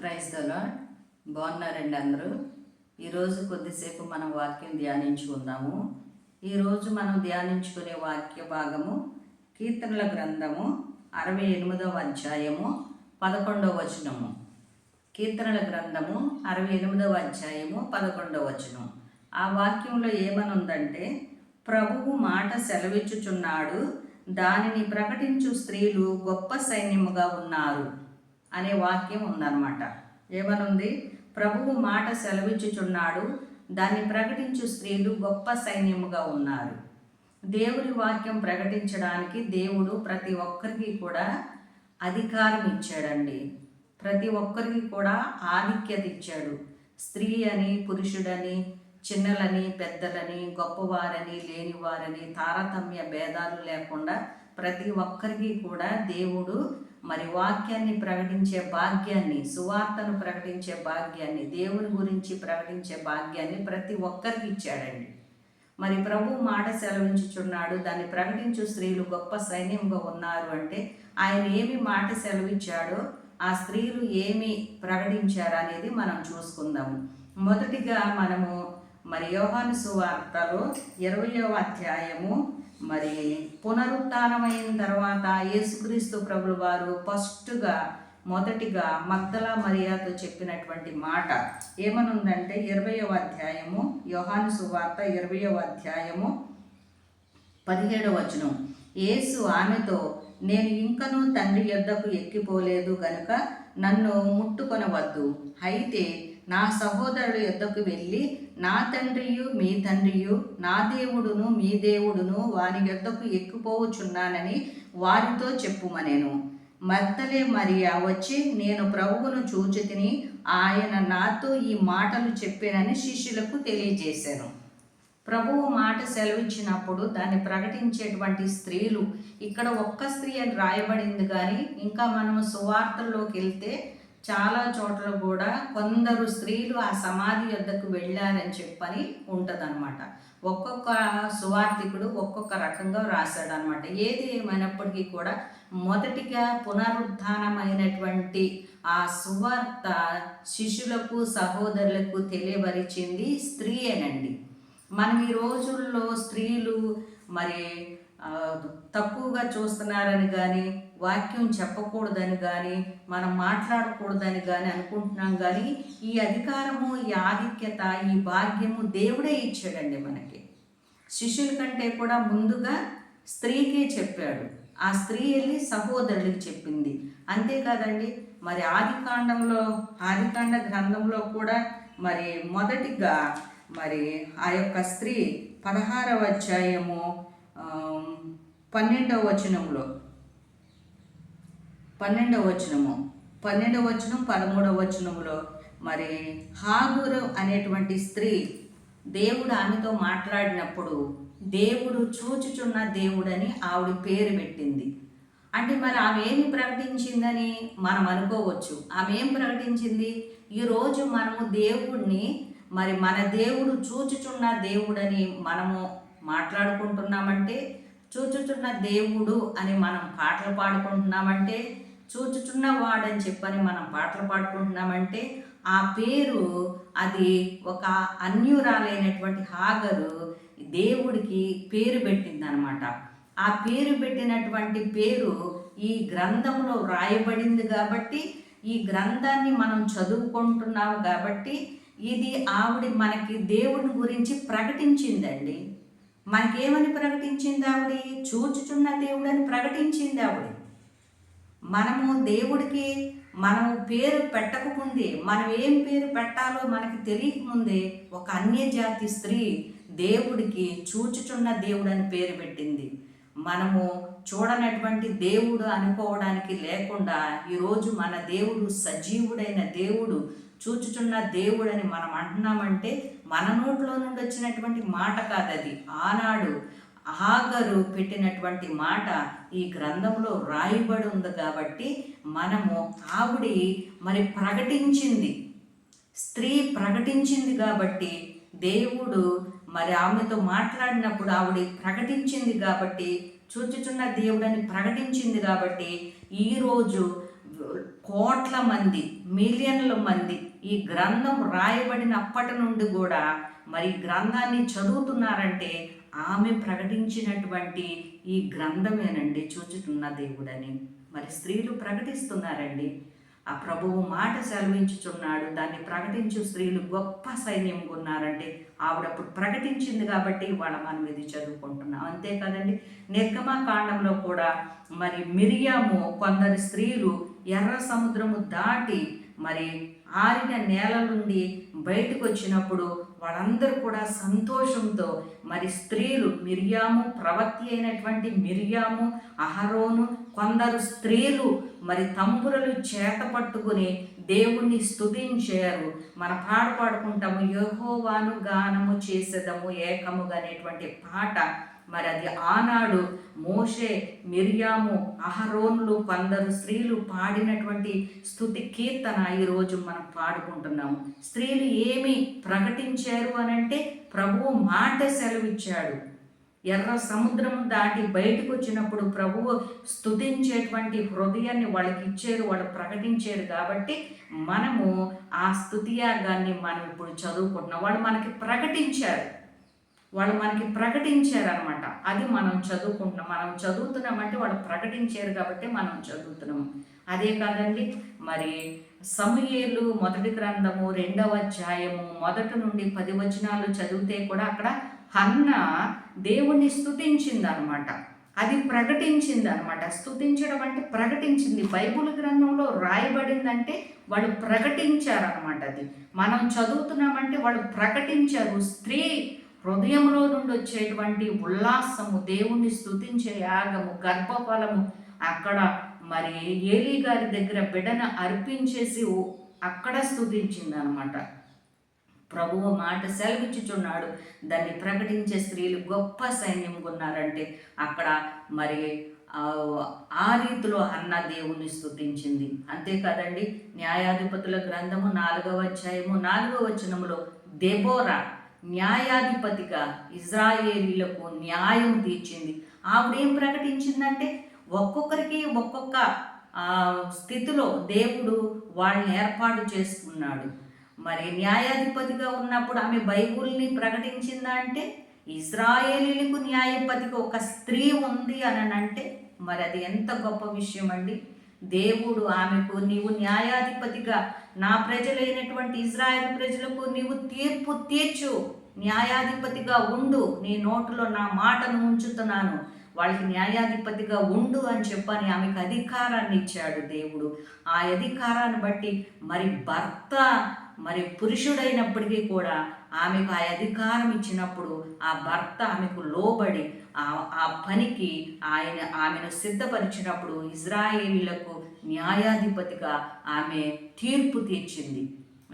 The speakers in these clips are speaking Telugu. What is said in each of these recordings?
ప్రైజ్ దలా బాగున్నారండి అందరూ? ఈరోజు కొద్దిసేపు మనం వాక్యం ధ్యానించుకుందాము. ఈరోజు మనం ధ్యానించుకునే వాక్య భాగము కీర్తనల గ్రంథము అరవై ఎనిమిదవ అధ్యాయము పదకొండవ వచనము. కీర్తనల గ్రంథము అరవై ఎనిమిదవ అధ్యాయము పదకొండవ వచనం. ఆ వాక్యంలో ఏమనుందంటే ప్రభువు మాట సెలవిచ్చుచున్నాడు దానిని ప్రకటించు స్త్రీలు గొప్ప సైన్యముగా ఉన్నారు. అనే వాక్యం ఉందన్నమాట. ఏమనుంది? ప్రభువు మాట సెలవిచ్చుచున్నాడు దాన్ని ప్రకటించు స్త్రీలు గొప్ప సైన్యముగా ఉన్నారు. దేవుని వాక్యం ప్రకటించడానికి దేవుడు ప్రతి ఒక్కరికి కూడా అధికారం ఇచ్చాడండి. ప్రతి ఒక్కరికి కూడా ఆధిక్యత ఇచ్చాడు. స్త్రీ అని పురుషుడని చిన్నలని పెద్దలని గొప్పవారని లేనివారని తారతమ్య భేదాలు లేకుండా ప్రతి ఒక్కరికి కూడా దేవుడు మరి వాక్యాన్ని ప్రకటించే భాగ్యాన్ని సువార్తను ప్రకటించే భాగ్యాన్ని దేవుని గురించి ప్రకటించే భాగ్యాన్ని ప్రతి ఒక్కరికి ఇచ్చాడండి. మరి ప్రభు మాట సెలవించుచున్నాడు. దాన్ని ప్రకటించు స్త్రీలు గొప్ప సైన్యంగా ఉన్నారు అంటే ఆయన ఏమి మాట సెలవిచ్చాడో ఆ స్త్రీలు ఏమి ప్రకటించారు అనేది మనం చూసుకుందాము. మొదటిగా మనము మరి యోహాను సువార్తలో ఇరవయో అధ్యాయము మరి పునరుత్నమైన తర్వాత యేసుక్రీస్తు ప్రభులు వారు ఫస్ట్గా మొదటిగా మగ్దల మరియాతో చెప్పినటువంటి మాట ఏమనుందంటే ఇరవయో అధ్యాయము యోహాను సువార్త ఇరవయో అధ్యాయము పదిహేడవ వచనం. యేసు ఆమెతో నేను ఇంకనూ తండ్రి యొద్దకు ఎక్కిపోలేదు గనుక నన్ను ముట్టుకొనవద్దు. అయితే నా సహోదరుల యొద్దకు వెళ్ళి నా తండ్రియు మీ తండ్రియు నా దేవుడును మీ దేవుడును వారి యొద్దకు ఎక్కిపోవచున్నానని వారితో చెప్పుమనేను. మర్తలే మరియా వచ్చి నేను ప్రభువును చూచి తిని ఆయన నాతో ఈ మాటలు చెప్పానని శిష్యులకు తెలియజేశాను ప్రభువు మాట సెలవిచ్చినప్పుడు దాన్ని ప్రకటించేటువంటి స్త్రీలు ఇక్కడ ఒక్క స్త్రీ అని రాయబడింది కానీ ఇంకా మనము సువార్తల్లోకి వెళ్తే చాలా చోట్ల కూడా కొందరు స్త్రీలు ఆ సమాధి యొద్దకు వెళ్ళారని చెప్పని ఉంటుందన్నమాట. ఒక్కొక్క సువార్థికుడు ఒక్కొక్క రకంగా రాశాడనమాట ఏది ఏమైనప్పటికీ కూడా మొదటిగా పునరుద్ధానమైనటువంటి ఆ సువార్త శిష్యులకు సహోదరులకు తెలియబరిచింది స్త్రీ అనండి మనం ఈ రోజుల్లో స్త్రీలు మరి తక్కువగా చూస్తున్నారని కానీ వాక్యం చెప్పకూడదని కానీ మనం మాట్లాడకూడదని కానీ అనుకుంటున్నాం కానీ ఈ అధికారము ఈ ఆధిక్యత ఈ భాగ్యము దేవుడే ఇచ్చాడండి మనకి. శిష్యుల కంటే కూడా ముందుగా స్త్రీకే చెప్పాడు. ఆ స్త్రీ వెళ్ళి సహోదరుడికి చెప్పింది. అంతేకాదండి మరి ఆదికాండంలో ఆదికాండ గ్రంథంలో కూడా మరి మొదటిగా మరి ఆ యొక్క స్త్రీ పదహారవ అధ్యాయము పన్నెండవ వచనంలో పన్నెండవ వచనము. పన్నెండవ వచనం పదమూడవ వచనంలో మరి హాగురు అనేటువంటి స్త్రీ దేవుడు ఆమెతో మాట్లాడినప్పుడు దేవుడు చూచుచున్న దేవుడని ఆవిడ పేరు పెట్టింది. అంటే మరి ఆమె ఏమి ప్రకటించిందని మనం అనుకోవచ్చు. ఆమె ఏం ప్రకటించింది? ఈరోజు మనము దేవుడిని మరి మన దేవుడు చూచుచున్న దేవుడని మనము మాట్లాడుకుంటున్నామంటే చూచుచున్న దేవుడు అని మనం పాటలు పాడుకుంటున్నామంటే చూచుచున్న వాడని చెప్పని మనం పాటలు పాడుకుంటున్నామంటే ఆ పేరు అది ఒక అన్యురాలైనటువంటి హాగరు దేవుడికి పేరు పెట్టింది అనమాట ఆ పేరు పెట్టినటువంటి పేరు ఈ గ్రంథంలో వ్రాయబడింది కాబట్టి ఈ గ్రంథాన్ని మనం చదువుకుంటున్నాము కాబట్టి ఇది ఆవిడ మనకి దేవుని గురించి ప్రకటించిందండి. మనకేమని ప్రకటించింది ఆవిడ? చూచుచున్న దేవుడని ప్రకటించింది ఆవిడ. మనము దేవుడికి మనము పేరు పెట్టకముందే మనం ఏం పేరు పెట్టాలో మనకి తెలియకముందే ఒక అన్యజాతి స్త్రీ దేవుడికి చూచుచున్న దేవుడని పేరు పెట్టింది. మనము చూడనటువంటి దేవుడు అనుకోవడానికి లేకుండా ఈరోజు మన దేవుడు సజీవుడైన దేవుడు చూచుచున్న దేవుడని మనం అంటున్నామంటే మన నోట్లో నుండి వచ్చినటువంటి మాట కాదది. ఆనాడు హాగరు పెట్టినటువంటి మాట ఈ గ్రంథంలో రాయబడి ఉంది కాబట్టి మనము ఆవిడి మరి ప్రకటించింది. స్త్రీ ప్రకటించింది కాబట్టి దేవుడు మరి ఆమెతో మాట్లాడినప్పుడు ఆవిడ ప్రకటించింది కాబట్టి చూచుచున్న దేవుడని ప్రకటించింది కాబట్టి ఈరోజు కోట్ల మంది మిలియన్ల మంది ఈ గ్రంథం రాయబడినప్పటి నుండి కూడా మరి ఈ గ్రంథాన్ని చదువుతున్నారంటే ఆమె ప్రకటించినటువంటి ఈ గ్రంథమేనండి చూచుతున్న దేవుడని. మరి స్త్రీలు ప్రకటిస్తున్నారండి. ఆ ప్రభువు మాట సెలవించుచున్నాడు. దాన్ని ప్రకటించు స్త్రీలు గొప్ప సైన్యం ఉన్నారంటే ఆవిడప్పుడు ప్రకటించింది కాబట్టి వాళ్ళ మనం ఇది చదువుకుంటున్నాం. అంతే కదండి. నిర్గమాకాండంలో కూడా మరి మిరియాము కొందరు స్త్రీలు ఎర్ర సముద్రము దాటి మరి ఆరిన నేల నుండి బయటకు వచ్చినప్పుడు వాళ్ళందరూ కూడా సంతోషంతో మరి స్త్రీలు మిరియాము ప్రవక్తి అయినటువంటి మిరియాము అహరోను కొందరు స్త్రీలు మరి తంబురలు చేత పట్టుకుని దేవుణ్ణి స్తుతించారు. మన పాట పాడుకుంటాము. యహోవాను గానము చేసేదము ఏకముగా అనేటువంటి పాట మరి అది ఆనాడు మోషే మిరియాము అహరోన్లు కొందరు స్త్రీలు పాడినటువంటి స్థుతి కీర్తన ఈరోజు మనం పాడుకుంటున్నాము. స్త్రీలు ఏమి ప్రకటించారు అని అంటే ప్రభువు మాట సెలవిచ్చాడు. ఎర్ర సముద్రం దాటి బయటకు వచ్చినప్పుడు ప్రభువు స్థుతించేటువంటి హృదయాన్ని వాళ్ళకి ఇచ్చారు వాళ్ళు ప్రకటించారు కాబట్టి మనము ఆ స్థుతియాగాన్ని మనం ఇప్పుడు చదువుకుంటున్నాం. వాళ్ళు మనకి ప్రకటించారు. వాళ్ళు మనకి ప్రకటించారనమాట అది మనం చదువుకుంటున్నాం. మనం చదువుతున్నామంటే వాళ్ళు ప్రకటించారు కాబట్టి మనం చదువుతున్నాము అదే కాదండి మరి సమయేలు మొదటి గ్రంథము రెండవ అధ్యాయము మొదటి నుండి పది వచనాలు చదివితే కూడా అక్కడ హన్న దేవుణ్ణి స్థుతించిందనమాట అది ప్రకటించింది అనమాట స్తుతించడం అంటే ప్రకటించింది. బైబుల్ గ్రంథంలో రాయబడిందంటే వాళ్ళు ప్రకటించారనమాట అది. మనం చదువుతున్నామంటే వాళ్ళు ప్రకటించారు. స్త్రీ హృదయంలో నుండి వచ్చేటువంటి ఉల్లాసము దేవుణ్ణి స్థుతించే యాగము గర్భఫలము అక్కడ మరి ఏలీ గారి దగ్గర బిడను అర్పించేసి అక్కడ స్థుతించిందనమాట ప్రభువు మాట సెలవిచ్చుచున్నాడు. దాన్ని ప్రకటించే స్త్రీలు గొప్ప సైన్యం ఉన్నారంటే అక్కడ మరి ఆ రీతిలో అన్న దేవుని స్థుతించింది అంతేకాదండి న్యాయాధిపతుల గ్రంథము నాలుగవ అధ్యాయము నాలుగవ వచనములో దెబోరా న్యాయాధిపతిగా ఇజ్రాయేలీలకు న్యాయం తీర్చింది. ఆవిడేం ప్రకటించిందంటే ఒక్కొక్కరికి ఒక్కొక్క స్థితిలో దేవుడు వాళ్ళని ఏర్పాటు చేసుకున్నాడు. మరి న్యాయాధిపతిగా ఉన్నప్పుడు ఆమె బైబుల్ని ప్రకటించిందంటే ఇజ్రాయేలీలకు న్యాయపతికి ఒక స్త్రీ ఉంది అని అంటే మరి అది ఎంత గొప్ప విషయం అండి దేవుడు ఆమెకు నీవు న్యాయాధిపతిగా నా ప్రజలైనటువంటి ఇజ్రాయెల్ ప్రజలకు నీవు తీర్పు తీర్చు న్యాయాధిపతిగా ఉండు నీ నోటిలో నా మాటను ఉంచుతున్నాను. వాళ్ళకి న్యాయాధిపతిగా ఉండు అని చెప్పని ఆమెకు అధికారాన్ని ఇచ్చాడు దేవుడు. ఆ అధికారాన్ని బట్టి మరి భర్త మరి పురుషుడైనప్పటికీ కూడా ఆమెకు ఆ అధికారం ఇచ్చినప్పుడు ఆ భర్త ఆమెకు లోబడి ఆ పనికి ఆయన ఆమెను సిద్ధపరిచినప్పుడు ఇజ్రాయేలీలకు న్యాయాధిపతిగా ఆమె తీర్పు తీర్చింది.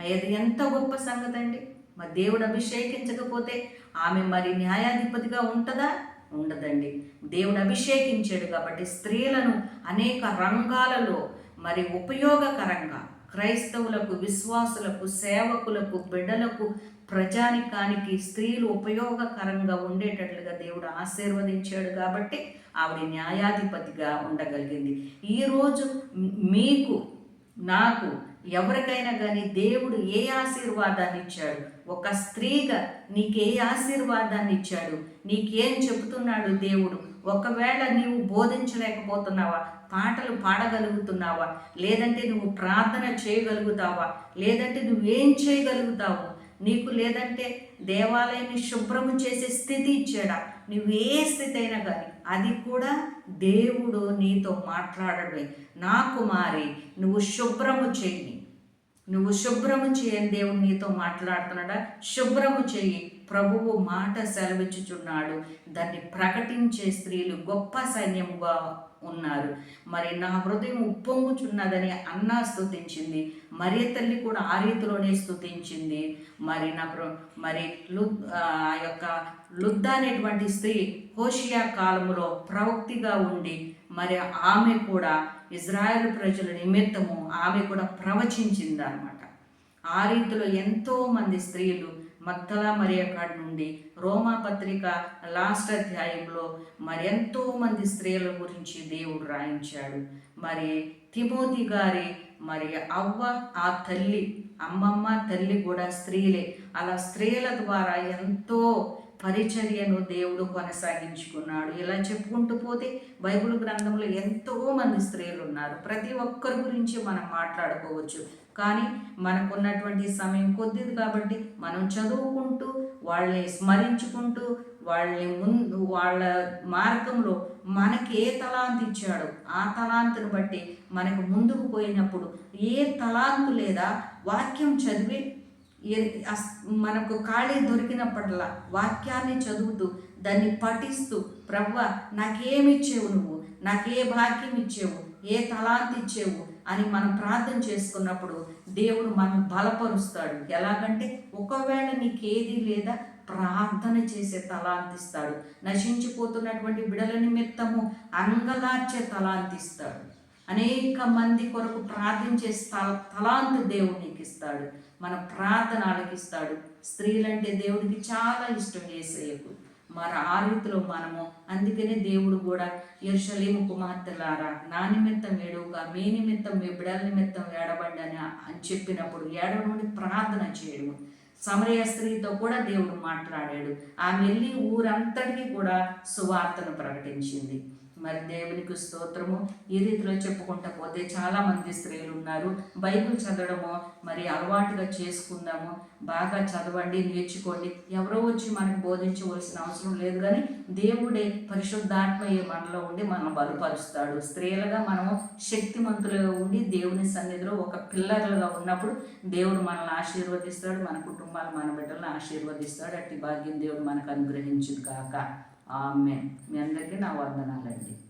అది ఎంత గొప్ప సంగతి అండి మరి దేవుడు అభిషేకించకపోతే ఆమె మరి న్యాయాధిపతిగా ఉంటుందా? ఉండదండి. దేవుడు అభిషేకించాడు కాబట్టి స్త్రీలను అనేక రంగాలలో మరి ఉపయోగకరంగా క్రైస్తవులకు విశ్వాసులకు సేవకులకు బిడ్డలకు ప్రజానికానికి స్త్రీలు ఉపయోగకరంగా ఉండేటట్లుగా దేవుడు ఆశీర్వదించాడు కాబట్టి ఆవిడ న్యాయాధిపతిగా ఉండగలిగింది. ఈరోజు మీకు నాకు ఎవరికైనా కానీ దేవుడు ఏ ఆశీర్వాదాన్ని ఇచ్చాడు? ఒక స్త్రీగా నీకు ఏ ఆశీర్వాదాన్ని ఇచ్చాడు. నీకేం చెబుతున్నాడు దేవుడు? ఒకవేళ నీవు బోధించలేకపోతున్నావా? పాటలు పాడగలుగుతున్నావా? లేదంటే నువ్వు ప్రార్థన చేయగలుగుతావా? లేదంటే నువ్వేం చేయగలుగుతావు? నీకు లేదంటే దేవాలయాన్ని శుభ్రము చేసే స్థితి ఇచ్చాడా? నువ్వు ఏ స్థితి అయినా కానీ అది కూడా దేవుడు నీతో మాట్లాడడమే నా కుమారి నువ్వు శుభ్రము చెయ్యి. నువ్వు శుభ్రము చేయని దేవుడు నీతో మాట్లాడుతున్నాడా? శుభ్రము చెయ్యి. ప్రభువు మాట సెలవిచ్చుచున్నాడు. దాన్ని ప్రకటించే స్త్రీలు గొప్ప సైన్యముగా ఉన్నారు. మరి నా హృదయం ఉప్పొంగుచున్నదని అన్నా స్థుతించింది మరి తల్లి కూడా ఆ రీతిలోనే స్థుతించింది మరి నా మరి లు ఆ యొక్క లుద్ద అనేటువంటి స్త్రీ హోషియా కాలంలో ప్రవక్తిగా ఉండి మరి ఆమె కూడా ఇజ్రాయెల్ ప్రజల నిమిత్తము ఆమె కూడా ప్రవచించింది అనమాట ఆ రీతిలో ఎంతోమంది స్త్రీలు మత్తలా మరియ కాడ నుండి రోమా పత్రిక లాస్ట్ అధ్యాయంలో మరెంతో మంది స్త్రీల గురించి దేవుడు రాయించాడు. మరి తిమోతి గారి మరి అవ్వ ఆ తల్లి అమ్మమ్మ తల్లి కూడా స్త్రీలే. అలా స్త్రీల ద్వారా ఎంతో పరిచర్యను దేవుడు కొనసాగించుకున్నాడు. ఇలా చెప్పుకుంటూ పోతే బైబిల్ గ్రంథంలో ఎంతో మంది స్త్రీలు ఉన్నారు. ప్రతి ఒక్కరి గురించి మనం మాట్లాడుకోవచ్చు. కానీ మనకున్నటువంటి సమయం కొద్దిది కాబట్టి మనం చదువుకుంటూ వాళ్ళని స్మరించుకుంటూ వాళ్ళని ముందు వాళ్ళ మార్గంలో మనకి ఏ తలాంతి ఇచ్చాడో ఆ తలాంతును బట్టి మనకు ముందుకు పోయినప్పుడు ఏ తలాంతు లేదా వాక్యం చదివి ఏ- అస్- మనకు ఖాళీ దొరికినప్పట్లా వాక్యాన్ని చదువుతూ దాన్ని పఠిస్తూ ప్రవ్వ నాకేమిచ్చేవు నువ్వు? నాకే భాగ్యం ఇచ్చేవు? ఏ తలాంతి ఇచ్చేవు? అని మనం ప్రార్థన చేసుకున్నప్పుడు దేవుడు మనం బలపరుస్తాడు. ఎలాగంటే ఒకవేళ నీకేది లేదా ప్రార్థన చేసే తలాంతిస్తాడు. నశించిపోతున్నటువంటి బిడల నిమిత్తము అంగలార్చే తలాంతిస్తాడు. అనేక మంది కొరకు ప్రార్థించే స్థల తలాంతి దేవుడు నీకు ఇస్తాడు మన ప్రార్థన ఆలకిస్తాడు స్త్రీలంటే దేవుడికి చాలా ఇష్టం చేసేయకు మన ఆ రీతిలో మనము అందుకనే దేవుడు కూడా ఎరుషలేము కుమార్తెలారా నా నిమిత్తం ఏడుగా మీ నిమిత్తం మీ బిడల నిమిత్తం ఏడబడ్డని అని చెప్పినప్పుడు ఏడవ నుండి ప్రార్థన చేయడం సమరయ స్త్రీతో కూడా దేవుడు మాట్లాడాడు. ఆమె వెళ్ళి ఊరంతటికీ కూడా సువార్తను ప్రకటించింది. మరి దేవునికి స్తోత్రము. ఈ రీతిలో చెప్పుకుంటా పోతే చాలామంది స్త్రీలు ఉన్నారు బైబిల్ చదవడము మరి అలవాటుగా చేసుకుందాము. బాగా చదవండి నేర్చుకోండి. ఎవరో వచ్చి మనకు బోధించవలసిన అవసరం లేదు కానీ దేవుడే పరిశుద్ధాత్మయ్య మనలో ఉండి మనం బలపరుస్తాడు. స్త్రీలుగా మనము శక్తిమంతులుగా ఉండి దేవుని సన్నిధిలో ఒక పిల్లర్లుగా ఉన్నప్పుడు దేవుడు మనల్ని ఆశీర్వదిస్తాడు మన కుటుంబాలు మన బిడ్డలను ఆశీర్వదిస్తాడు. అట్టి భాగ్యం దేవుడు మనకు అనుగ్రహించును కాక ఆమె మీ అందరికీ నా వందనాలండి.